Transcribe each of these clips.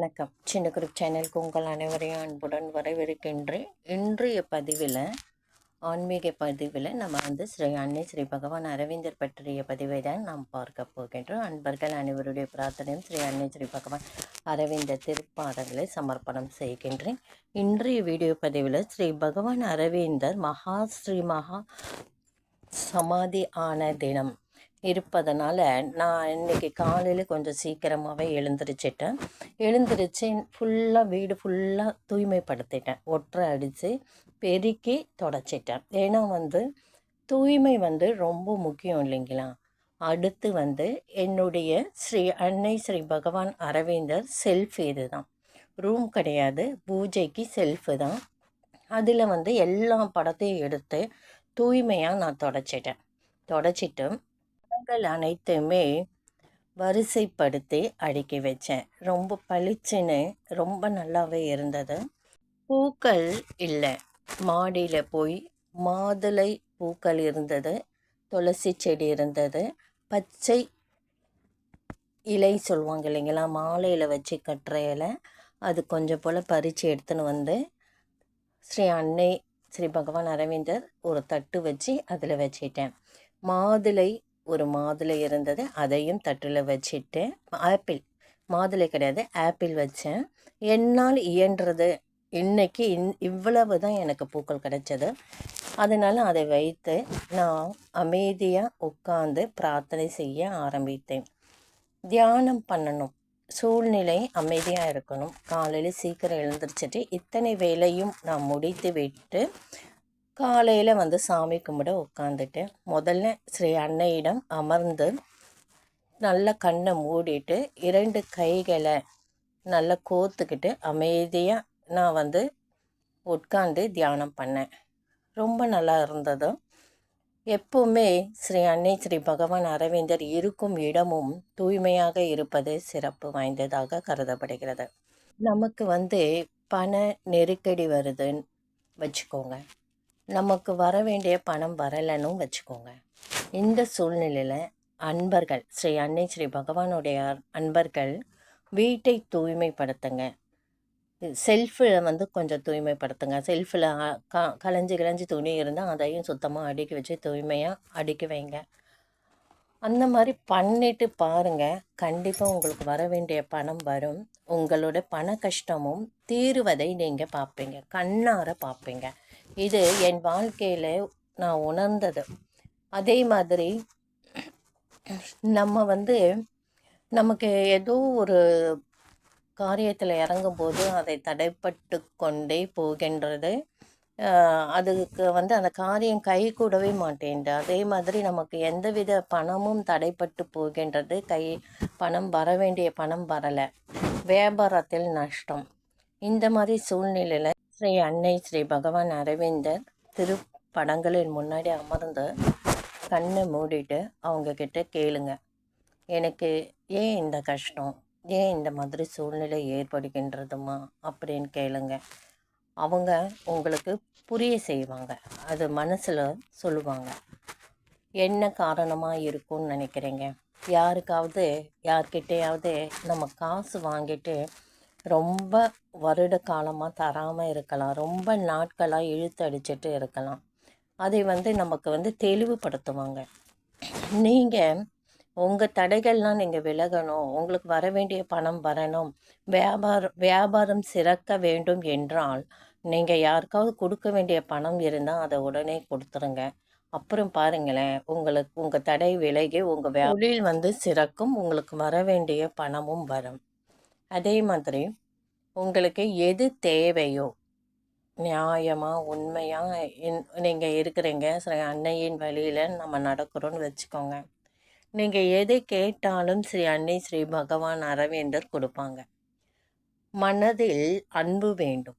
வணக்கம். சின்ன குரூப் சேனலுக்கு உங்கள் அனைவரையும் அன்புடன் வரவேற்கின்றேன். இன்றைய பதிவில் ஆன்மீக பதிவில் நம்ம வந்து ஸ்ரீ அன்னை ஸ்ரீ பகவான் அரவிந்தர் பற்றிய பதிவை தான் நாம் பார்க்க போகின்றோம். அன்பர்கள் அனைவருடைய பிரார்த்தனையும் ஸ்ரீ அன்னை ஸ்ரீ பகவான் அரவிந்தர் திருப்பாதங்களை சமர்ப்பணம் செய்கின்றேன். இன்றைய வீடியோ பதிவில் ஸ்ரீ பகவான் அரவிந்தர் மகா ஸ்ரீ மகா சமாதி ஆன தினம் இருப்பதனால் நான் இன்னைக்கு காலையில் கொஞ்சம் சீக்கிரமாகவே எழுந்திரிச்சிட்டேன். எழுந்திரிச்சு ஃபுல்லாக வீடு ஃபுல்லாக தூய்மைப்படுத்திட்டேன். ஒற்றை அடித்து பெருக்கி தொடச்சிட்டேன். ஏன்னா வந்து தூய்மை வந்து ரொம்ப முக்கியம் இல்லைங்களா? அடுத்து வந்து என்னுடைய ஸ்ரீ அன்னை ஸ்ரீ பகவான் அரவிந்தர் செல்ஃப் இது தான் ரூம் கிடையாது. பூஜைக்கு செல்ஃபு தான். அதில் வந்து எல்லா படத்தையும் எடுத்து தூய்மையாக நான் தொடச்சிட்டேன். தொடச்சிட்டு பழங்கள் அனைத்துமே வரிசைப்படுத்தி அடுக்கி வச்சேன். ரொம்ப பளிச்சுன்னு ரொம்ப நல்லாவே இருந்தது. பூக்கள் இல்லை. மாடியில் போய் மாதுளை பூக்கள் இருந்தது. துளசி செடி இருந்தது. பச்சை இலை சொல்லுவாங்க இல்லைங்களா? மாலையில் வச்சு கட்டுற இலை. அது கொஞ்சம் போல் பறித்து எடுத்துன்னு வந்து ஸ்ரீ அன்னை ஸ்ரீ பகவான் அரவிந்தர் ஒரு தட்டு வச்சு அதில் வச்சிட்டேன். மாதுளை ஒரு மாதுளை இருந்தது அதையும் தட்டில் வச்சுட்டு ஆப்பிள். மாதுளை கிடையாது ஆப்பிள் வச்சேன். என்னால் இயன்றது இன்றைக்கி இன் இவ்வளவு தான் எனக்கு பூக்கள் கிடைச்சது. அதனால் அதை வைத்து நான் அமைதியாக உட்காந்து பிரார்த்தனை செய்ய ஆரம்பித்தேன். தியானம் பண்ணணும். சூழ்நிலை அமைதியாக இருக்கணும். காலையில் சீக்கிரம் எழுந்திரிச்சிட்டு இத்தனை வேலையும் நான் முடித்து விட்டு காலையில் வந்து சாமி கும்பிட உட்காந்துட்டு முதல்ல ஸ்ரீ அன்னையிடம் அமர்ந்து நல்ல கண்ணை மூடிட்டு இரண்டு கைகளை நல்லா கோத்துக்கிட்டு அமைதியாக நான் வந்து உட்காந்து தியானம் பண்ணேன். ரொம்ப நல்லா இருந்ததும் எப்பவுமே ஸ்ரீ அன்னை ஸ்ரீ பகவான் அரவிந்தர் இருக்கும் இடமும் தூய்மையாக இருப்பது சிறப்பு வாய்ந்ததாக கருதப்படுகிறது. நமக்கு வந்து பண நெருக்கடி வருதுன்னு வச்சுக்கோங்க. நமக்கு வர வேண்டிய பணம் வரலைன்னு வச்சுக்கோங்க. இந்த சூழ்நிலையில் அன்பர்கள் ஸ்ரீ அன்னை ஸ்ரீ பகவானுடைய அன்பர்கள் வீட்டை தூய்மைப்படுத்துங்க. செல்ஃபில் வந்து கொஞ்சம் தூய்மைப்படுத்துங்க. செல்ஃபில் க கலைஞ்சி கிளைஞ்சி துணி இருந்தால் அதையும் சுத்தமாக அடுக்கி வச்சு தூய்மையாக அடுக்கி வைங்க. அந்த மாதிரி பண்ணிட்டு பாருங்கள் கண்டிப்பாக உங்களுக்கு வர வேண்டிய பணம் வரும். உங்களோட பண கஷ்டமும் தீருவதை நீங்கள் பார்ப்பீங்க. கண்ணார பார்ப்பீங்க. இது என் வாழ்க்கையில் நான் உணர்ந்தது. அதே மாதிரி நம்ம வந்து நமக்கு ஏதோ ஒரு காரியத்தில் இறங்கும்போது அதை தடைப்பட்டு கொண்டே போகின்றது. அதுக்கு வந்து அந்த காரியம் கை கூடவே மாட்டேன்து அதே மாதிரி நமக்கு எந்தவித பணமும் தடைப்பட்டு போகின்றது. கை பணம் வர வேண்டிய பணம் வரலை. வியாபாரத்தில் நஷ்டம். இந்த மாதிரி சூழ்நிலையில் ஸ்ரீ அன்னை ஸ்ரீ பகவான் அரவிந்தர் திருப்படங்களின் முன்னாடி அமர்ந்து கண்ணை மூடிட்டு அவங்கக்கிட்ட கேளுங்க. எனக்கு ஏன் இந்த கஷ்டம்? ஏன் இந்த மாதிரி சூழ்நிலை ஏற்படுகின்றதுமா? அப்படின்னு கேளுங்க. அவங்க உங்களுக்கு புரிய செய்வாங்க. அது மனசில் சொல்லுவாங்க. என்ன காரணமாக இருக்கும்னு நினைக்கிறீங்க? யாருக்காவது யார்கிட்டையாவது நம்ம காசு வாங்கிட்டு ரொம்ப வருட காலமாக தராமல் இருக்கலாம். ரொம்ப நாட்களாக இழுத்து அடிச்சிட்டு இருக்கலாம். அதை வந்து நமக்கு வந்து தெளிவுபடுத்துவாங்க. நீங்கள் உங்கள் தடைகள்லாம் நீங்கள் விலகணும். உங்களுக்கு வர வேண்டிய பணம் வரணும். வியாபாரம் வியாபாரம் சிறக்க வேண்டும் என்றால் நீங்கள் யாருக்காவது கொடுக்க வேண்டிய பணம் இருந்தால் அதை உடனே கொடுத்துருங்க. அப்புறம் பாருங்களேன் உங்களுக்கு உங்கள் தடை விலகி உங்கள் தொழில் வந்து சிறக்கும். உங்களுக்கு வர வேண்டிய பணமும் வரும். அதே மாதிரி உங்களுக்கு எது தேவையோ நியாயமாக உண்மையாக நீங்கள் இருக்கிறீங்க சில அன்னையின் வழியில் நம்ம நடக்கிறோன்னு வச்சுக்கோங்க. நீங்கள் எதை கேட்டாலும் ஸ்ரீ அன்னை ஸ்ரீ பகவான் அரவேந்தர் கொடுப்பாங்க. மனதில் அன்பு வேண்டும்.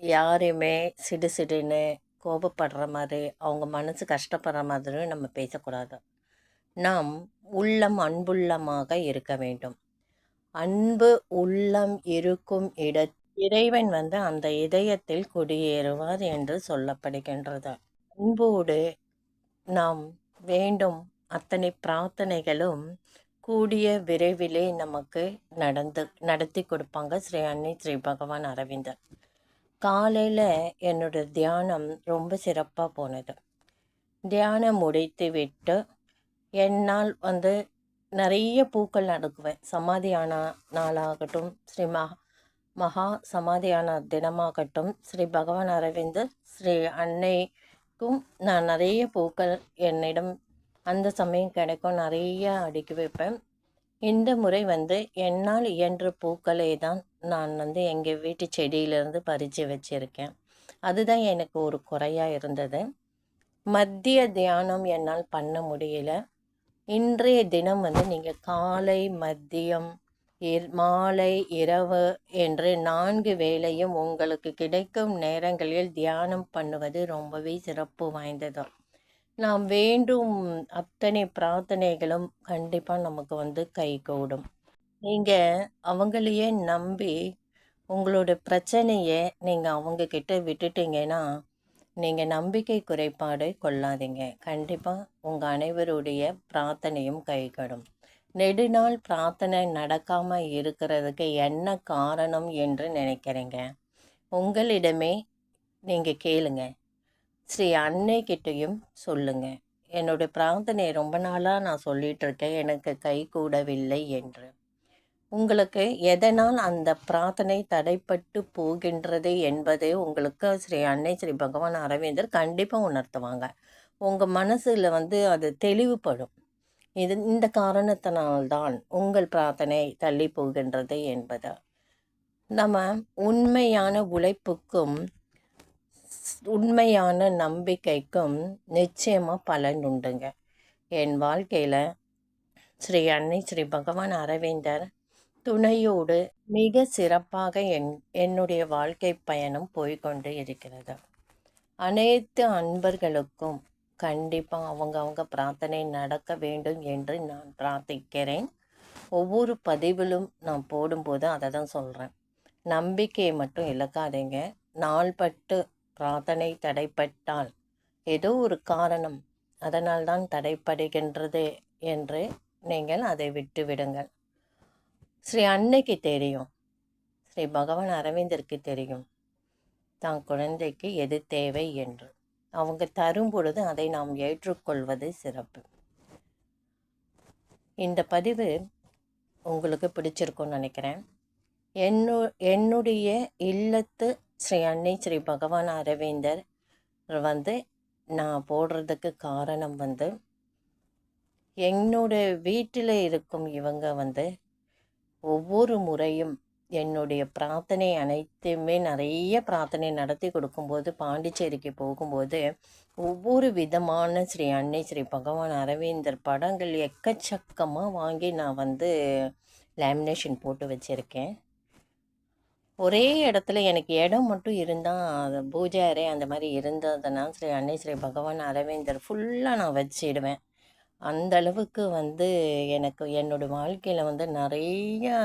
யாரையுமே சிடு சிடுன்னு கோபப்படுற மாதிரி அவங்க மனசு கஷ்டப்படுற மாதிரியும் நம்ம பேசக்கூடாது. நாம் உள்ளம் அன்புள்ளமாக இருக்க வேண்டும். அன்பு உள்ளம் இருக்கும் இட இறைவன் வந்து அந்த இதயத்தில் குடியேறுவார் என்று சொல்லப்படுகின்றது. அன்போடு நாம் வேண்டும். அத்தனை பிரார்த்தனைகளும் கூடிய விரைவிலே நமக்கு நடந்து நடத்தி கொடுப்பாங்க ஸ்ரீ அன்னை ஸ்ரீ பகவான் அரவிந்தர். காலையில் என்னோட தியானம் ரொம்ப சிறப்பாக போனது. தியானம் முடித்து விட்டு என்னால் வந்து நிறைய பூக்கள் நடக்குவேன் சமாதியான நாளாகட்டும் ஸ்ரீ மகா மகா சமாதியான தினமாகட்டும் ஸ்ரீ பகவான் அரவிந்தர் ஸ்ரீ அன்னைக்கும் நான் நிறைய பூக்கள் என்னிடம் அந்த சமயம் கிடைக்கும் நிறைய அடுக்கி வைப்பேன். இந்த முறை வந்து என்னால் இயன்ற பூக்களை தான் நான் வந்து எங்கள் வீட்டு செடியிலேருந்து பறித்து வச்சுருக்கேன். அதுதான் எனக்கு ஒரு குறையாக இருந்தது. மத்திய தியானம் என்னால் பண்ண முடியல. இன்றைய தினம் வந்து நீங்கள் காலை மதியம் மாலை இரவு என்று நான்கு வேளையும் உங்களுக்கு கிடைக்கும் நேரங்களில் தியானம் பண்ணுவது ரொம்பவே சிறப்பு வாய்ந்தது நாம் வேண்டும் அத்தனை பிரார்த்தனைகளும் கண்டிப்பாக நமக்கு வந்து கைகூடும். நீங்கள் அவங்களையே நம்பி உங்களோட பிரச்சனையை நீங்கள் அவங்கக்கிட்ட விட்டுட்டீங்கன்னா நீங்கள் நம்பிக்கை குறைபாடு கொள்ளாதீங்க. கண்டிப்பாக உங்கள் அனைவருடைய பிரார்த்தனையும் கைகடும். நெடுநாள் பிரார்த்தனை நடக்காமல் இருக்கிறதுக்கு என்ன காரணம் என்று நினைக்கிறீங்க? உங்களிடமே நீங்கள் கேளுங்க. ஸ்ரீ அன்னை கிட்டேயும் சொல்லுங்க. என்னுடைய பிரார்த்தனை ரொம்ப நாளாக நான் சொல்லிகிட்ருக்கேன் எனக்கு கை கூடவில்லை என்று. உங்களுக்கு எதனால் அந்த பிரார்த்தனை தடைப்பட்டு போகின்றது என்பதை உங்களுக்கு ஸ்ரீ அன்னை ஸ்ரீ பகவான் அரவிந்தர் கண்டிப்பாக உணர்த்துவாங்க. உங்கள் மனசில் வந்து அது தெளிவுபடும். இது இந்த காரணத்தினால்தான் உங்கள் பிரார்த்தனை தள்ளி போகின்றது என்பது. நம்ம உண்மையான உழைப்புக்கும் உண்மையான நம்பிக்கைக்கும் நிச்சயமாக பலன் உண்டுங்க. என் வாழ்க்கையில் ஸ்ரீ அன்னை ஸ்ரீ பகவான் அரவிந்தர் துணையோடு மிக சிறப்பாக என் என்னுடைய வாழ்க்கை பயணம் போய்கொண்டு இருக்கிறது. அனைத்து அன்பர்களுக்கும் கண்டிப்பாக அவங்க அவங்க பிரார்த்தனை நடக்க வேண்டும் என்று நான் பிரார்த்திக்கிறேன். ஒவ்வொரு பதிவிலும் நான் போடும்போது அதை தான் சொல்கிறேன் நம்பிக்கையை மட்டும் இழக்காதீங்க. நாள்பட்டு பிரார்த்தனை தடைப்பட்டால் ஏதோ ஒரு காரணம் அதனால்தான் தடைப்படுகின்றது என்று நீங்கள் அதை விட்டுவிடுங்கள். ஸ்ரீ அன்னைக்கு தெரியும். ஸ்ரீ பகவான் அரவிந்தருக்கு தெரியும். தான் குழந்தைக்கு எது தேவை என்று. அவங்க தரும் பொழுது அதை நாம் ஏற்றுக்கொள்வது சிறப்பு. இந்த பதிவு உங்களுக்கு பிடிச்சிருக்கும்னு நினைக்கிறேன். என்னு என்னுடைய இல்லத்து ஸ்ரீ அன்னை ஸ்ரீ பகவான் அரவிந்தர் வந்து நான் போடுறதுக்கு காரணம் வந்து என்னோட வீட்டில் இருக்கும் இவங்க வந்து ஒவ்வொரு முறையும் என்னுடைய பிரார்த்தனை அனைத்துமே நிறைய பிரார்த்தனை நடத்தி கொடுக்கும்போது பாண்டிச்சேரிக்கு போகும்போது ஒவ்வொரு விதமான ஸ்ரீ அன்னை ஸ்ரீ பகவான் அரவிந்தர் படங்கள் எக்கச்சக்கமாக வாங்கி நான் வந்து லேமினேஷன் போட்டு வச்சுருக்கேன். ஒரே இடத்துல எனக்கு இடம் மட்டும் இருந்தால் பூஜை அறை அந்த மாதிரி இருந்ததுன்னா ஸ்ரீ அன்னை ஸ்ரீ பகவான் அரவிந்தர் ஃபுல்லாக நான் வச்சிடுவேன். அந்த அளவுக்கு வந்து எனக்கு என்னோடய வாழ்க்கையில் வந்து நிறையா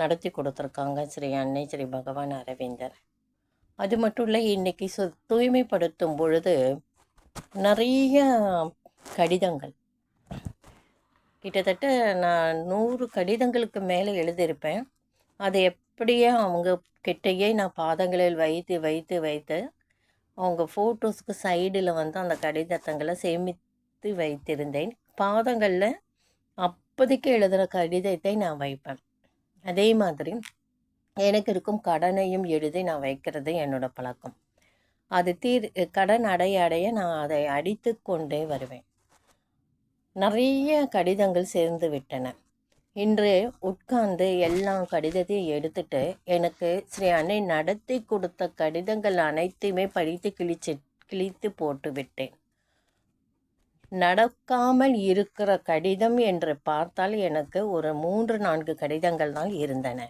நடத்தி கொடுத்துருக்காங்க. ஸ்ரீ அன்னை ஸ்ரீ பகவான் அரவிந்தர். அது மட்டும் இல்லை இன்றைக்கி சு தூய்மைப்படுத்தும் பொழுது நிறைய கடிதங்கள். கிட்டத்தட்ட நான் நூறு கடிதங்களுக்கு மேலே எழுதியிருப்பேன். அதை எப்படியே அவங்க கிட்டேயே நான் பாதங்களில் வைத்து வைத்து வைத்து அவங்க ஃபோட்டோஸ்க்கு சைடில் வந்து அந்த கடிதத்தங்களை சேமி எடுத்து வைத்திருந்தேன். பாதங்களில் அப்போதைக்கு எழுதுகிற கடிதத்தை நான் வைப்பேன். அதே மாதிரி எனக்கு இருக்கும் கடனையும் எழுதி நான் வைக்கிறது என்னோட பழக்கம். அது தீர் கடன் அடைய அடைய நான் அதை அடித்து கொண்டே வருவேன். நிறைய கடிதங்கள் சேர்ந்து விட்டன. இன்று உட்கார்ந்து எல்லா கடிதத்தையும் எடுத்துட்டு எனக்கு ஸ்ரீ அன்னை நடத்தி கொடுத்த கடிதங்கள் அனைத்தையுமே படித்து கிழிச்சு கிழித்து போட்டு விட்டேன். நடக்காமல் இருக்கிற கடிதம் என்று பார்த்தால் எனக்கு ஒரு மூன்று நான்கு கடிதங்கள் தான் இருந்தன.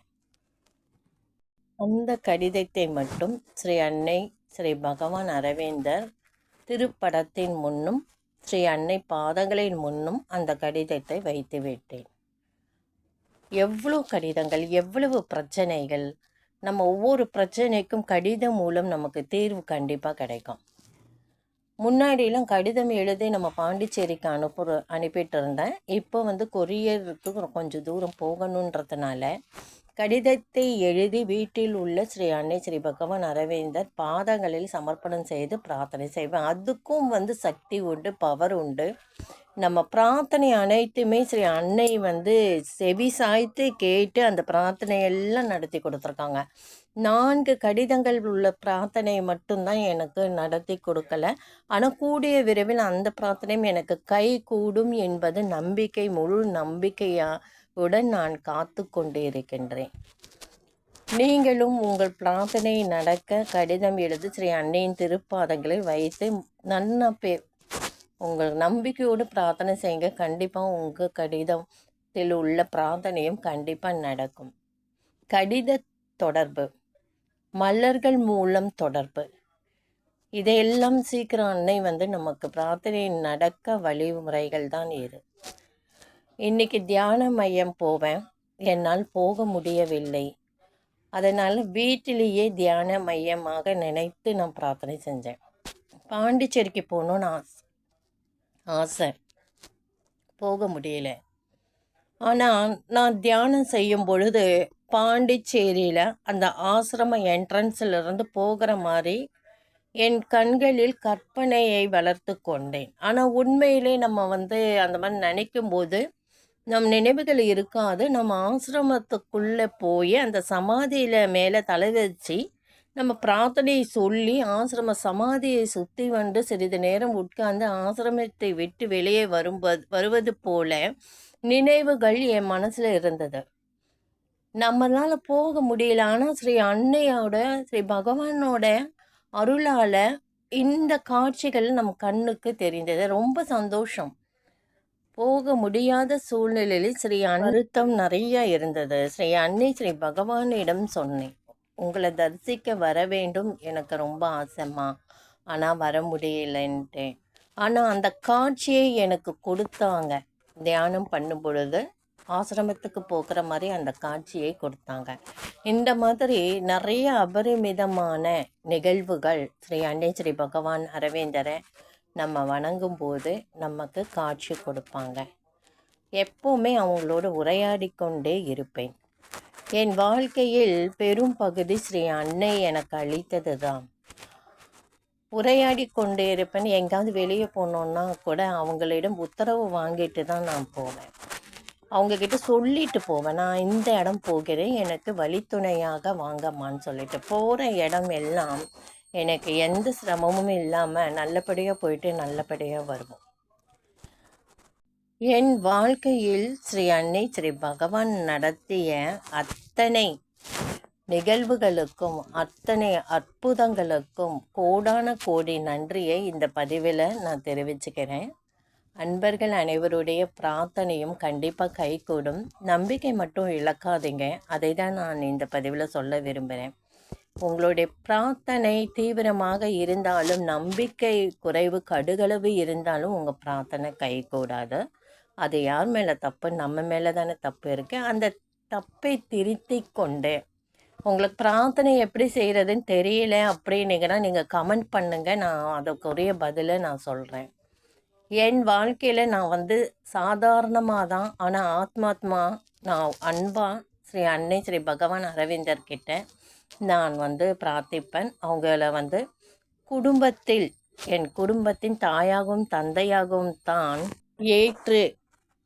அந்த கடிதத்தை மட்டும் ஸ்ரீ அன்னை ஸ்ரீ பகவான் அரவிந்தர் திருப்படத்தின் முன்னும் ஸ்ரீ அன்னை பாதங்களின் முன்னும் அந்த கடிதத்தை வைத்து விட்டேன். எவ்வளோ கடிதங்கள் எவ்வளவு பிரச்சனைகள். நம்ம ஒவ்வொரு பிரச்சனைக்கும் கடிதம் மூலம் நமக்கு தீர்வு கண்டிப்பாக கிடைக்கும். முன்னாடியெல்லாம் கடிதம் எழுதி நம்ம பாண்டிச்சேரிக்கு அனுப்புற அனுப்பிட்டு இருந்தேன் இப்போ வந்து கொரியருக்கு கொஞ்சம் தூரம் போகணுன்றதுனால கடிதத்தை எழுதி வீட்டில் உள்ள ஸ்ரீ அன்னை ஸ்ரீ பகவான் அரவிந்தர் பாதங்களில் சமர்ப்பணம் செய்து பிரார்த்தனை செய்வேன். அதுக்கும் வந்து சக்தி உண்டு பவர் உண்டு. நம்ம பிரார்த்தனை அனைத்துமே ஸ்ரீ அன்னை வந்து செவி சாய்த்து கேட்டு அந்த பிரார்த்தனையெல்லாம் நடத்தி கொடுத்துருக்காங்க. நான்கு கடிதங்கள் உள்ள பிரார்த்தனை மட்டும்தான் எனக்கு நடத்தி கொடுக்கல. ஆனால் கூடிய விரைவில் அந்த பிரார்த்தனையும் எனக்கு கை கூடும் என்பது நம்பிக்கை முழு நம்பிக்கையுடன் நான் காத்து கொண்டு இருக்கின்றேன் நீங்களும் உங்கள் பிரார்த்தனை நடக்க கடிதம் எழுதி ஸ்ரீ அன்னையின் திருப்பாதங்களை வைத்து நன்னா பே உங்கள் நம்பிக்கையோடு பிரார்த்தனை செய்யுங்க. கண்டிப்பாக உங்கள் கடிதத்தில் உள்ள பிரார்த்தனையும் கண்டிப்பாக நடக்கும். கடித தொடர்பு. மலர்கள் மூலம் தொடர்பு. இதையெல்லாம் சீக்கிரம் அன்னை வந்து நமக்கு பிரார்த்தனை நடக்க வழிமுறைகள் தான் இது இன்னைக்கு தியான மையம் போவேன். என்னால் போக முடியவில்லை. அதனால் வீட்டிலேயே தியான மையமாக நினைத்து நான் பிரார்த்தனை செஞ்சேன். பாண்டிச்சேரிக்கு போகணுன்னு ஆசை. ஆசை. போக முடியல. ஆனால் நான் தியானம் செய்யும் பொழுது பாண்டிச்சேரியில் அந்த ஆசிரம என்ட்ரன்ஸில் இருந்து போகிற மாதிரி என் கண்களில் கற்பனையை வளர்த்து கொண்டேன். ஆனால் உண்மையிலே நம்ம வந்து அந்த மாதிரி நினைக்கும் போது நம் நினைவுகள் இருக்காது. நம்ம ஆசிரமத்துக்குள்ளே போய் அந்த சமாதியில் மேலே தலை வச்சு நம்ம பிரார்த்தனையை சொல்லி ஆசிரம சமாதியை சுற்றி வந்து சிறிது நேரம் உட்கார்ந்து ஆசிரமத்தை விட்டு வெளியே வரும்போது வருவது போல நினைவுகள் என் மனசில் இருந்தது. நம்மளால் போக முடியல. ஆனால் ஸ்ரீ அன்னையோட ஸ்ரீ பகவானோட அருளால் இந்த காட்சிகள் நம் கண்ணுக்கு தெரிந்தது. ரொம்ப சந்தோஷம். போக முடியாத சூழ்நிலையில் ஸ்ரீ அனுத்தம் நிறைய இருந்தது. ஸ்ரீ அன்னை ஸ்ரீ பகவானிடம் சொன்னேன். உங்களை தரிசிக்க வர வேண்டும். எனக்கு ரொம்ப ஆசைம்மா. ஆனால் வர முடியலன்ட்டேன். ஆனால் அந்த காட்சியை எனக்கு கொடுத்தாங்க. தியானம் பண்ணும் பொழுது ஆசிரமத்துக்கு போகிற மாதிரி அந்த காட்சியை கொடுத்தாங்க. இந்த மாதிரி நிறைய அபரிமிதமான நிகழ்வுகள் ஸ்ரீ அன்னை ஸ்ரீ பகவான் அரவிந்தரை நம்ம வணங்கும் போது நமக்கு காட்சி கொடுப்பாங்க. எப்போவுமே அவங்களோட உரையாடி கொண்டே இருப்பேன். என் வாழ்க்கையில் பெரும் பகுதி ஸ்ரீ அன்னை எனக்கு அளித்தது தான் உரையாடி கொண்டே இருப்பேன். எங்கேயாவது வெளியே போனோன்னா கூட அவங்களிடம் உத்தரவு வாங்கிட்டு தான் நான் போவேன். அவங்கக்கிட்ட சொல்லிட்டு போவேன். நான் இந்த இடம் போகிறேன். எனக்கு வழித்துணையாக வாங்கம்மான்னு சொல்லிட்டு போகிற இடம் எல்லாம் எனக்கு எந்த சிரமமும் இல்லாமல் நல்லபடியாக போயிட்டு நல்லபடியாக வருவோம். என் வாழ்க்கையில் ஸ்ரீ அன்னை ஸ்ரீ பகவான் நடத்திய அத்தனை நிகழ்வுகளுக்கும் அத்தனை அற்புதங்களுக்கும் கோடான கோடி நன்றியை இந்த பதிவில் நான் தெரிவிச்சுக்கிறேன். அன்பர்கள் அனைவருடைய பிரார்த்தனையும் கண்டிப்பாக கைகூடும். நம்பிக்கை மட்டும் இழக்காதீங்க. அதை தான் நான் இந்த பதிவில் சொல்ல விரும்புகிறேன் உங்களுடைய பிரார்த்தனை தீவிரமாக இருந்தாலும் நம்பிக்கை குறைவு கடுகளவு இருந்தாலும் உங்கள் பிரார்த்தனை கைகூடாது. அது யார் மேலே தப்பு? நம்ம மேலே தானே தப்பு இருக்குது அந்த தப்பை திருத்தி கொண்டு உங்களுக்கு பிரார்த்தனை எப்படி செய்கிறதுன்னு தெரியல அப்படின்னீங்கன்னா நீங்கள் கமெண்ட் பண்ணுங்கள் நான் அதுக்குரிய பதிலை நான் சொல்கிறேன் என் வாழ்க்கையில் நான் வந்து சாதாரணமாக தான் ஆனால் ஆத்மாத்மா நான் அன்பாக ஸ்ரீ அன்னை ஸ்ரீ பகவான் அரவிந்தர் கிட்ட நான் வந்து பிரார்த்திப்பேன். அவங்கள வந்து குடும்பத்தில் என் குடும்பத்தின் தாயாகவும் தந்தையாகவும் தான் ஏற்று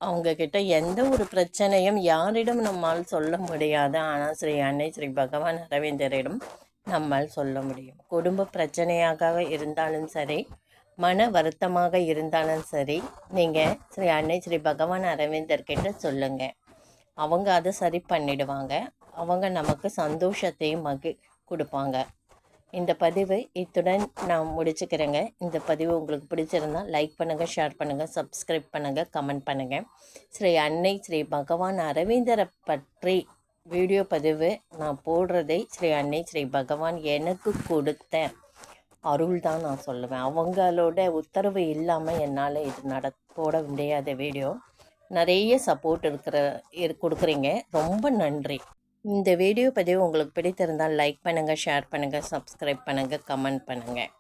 அவங்கக்கிட்ட எந்த ஒரு பிரச்சனையும் யாரிடம் நம்மால் சொல்ல முடியாது. ஆனால் ஸ்ரீ அன்னை ஸ்ரீ பகவான் அரவிந்தரிடம் நம்மால் சொல்ல முடியும். குடும்ப பிரச்சனையாக இருந்தாலும் சரி மன வருத்தமாக இருந்தாலும் சரி நீங்கள் ஸ்ரீ அன்னை ஸ்ரீ பகவான் அரவிந்தர்கிட்ட சொல்லுங்கள் அவங்க அதை சரி பண்ணிடுவாங்க. அவங்க நமக்கு சந்தோஷத்தையும் மகி கொடுப்பாங்க. இந்த பதிவு இத்துடன் நான் முடிச்சுக்கிறேங்க. இந்த பதிவு உங்களுக்கு பிடிச்சிருந்தா லைக் பண்ணுங்கள் ஷேர் பண்ணுங்கள் சப்ஸ்கிரைப் பண்ணுங்கள் கமெண்ட் பண்ணுங்கள் ஸ்ரீ அன்னை ஸ்ரீ பகவான் அரவிந்தரை பற்றி வீடியோ பதிவு நான் போடுறதை ஸ்ரீ அன்னை ஸ்ரீ பகவான் எனக்கு கொடுத்த அருள் தான் நான் சொல்லுவேன். அவங்களோட உத்தரவு இல்லாமல் என்னால் இது நட போட முடியாத வீடியோ நிறைய சப்போர்ட் இருக்கிற கொடுக்குறீங்க. ரொம்ப நன்றி. இந்த வீடியோ பதிவு உங்களுக்கு பிடித்திருந்தால் லைக் பண்ணுங்கள் ஷேர் பண்ணுங்கள் சப்ஸ்கிரைப் பண்ணுங்கள் கமெண்ட் பண்ணுங்கள்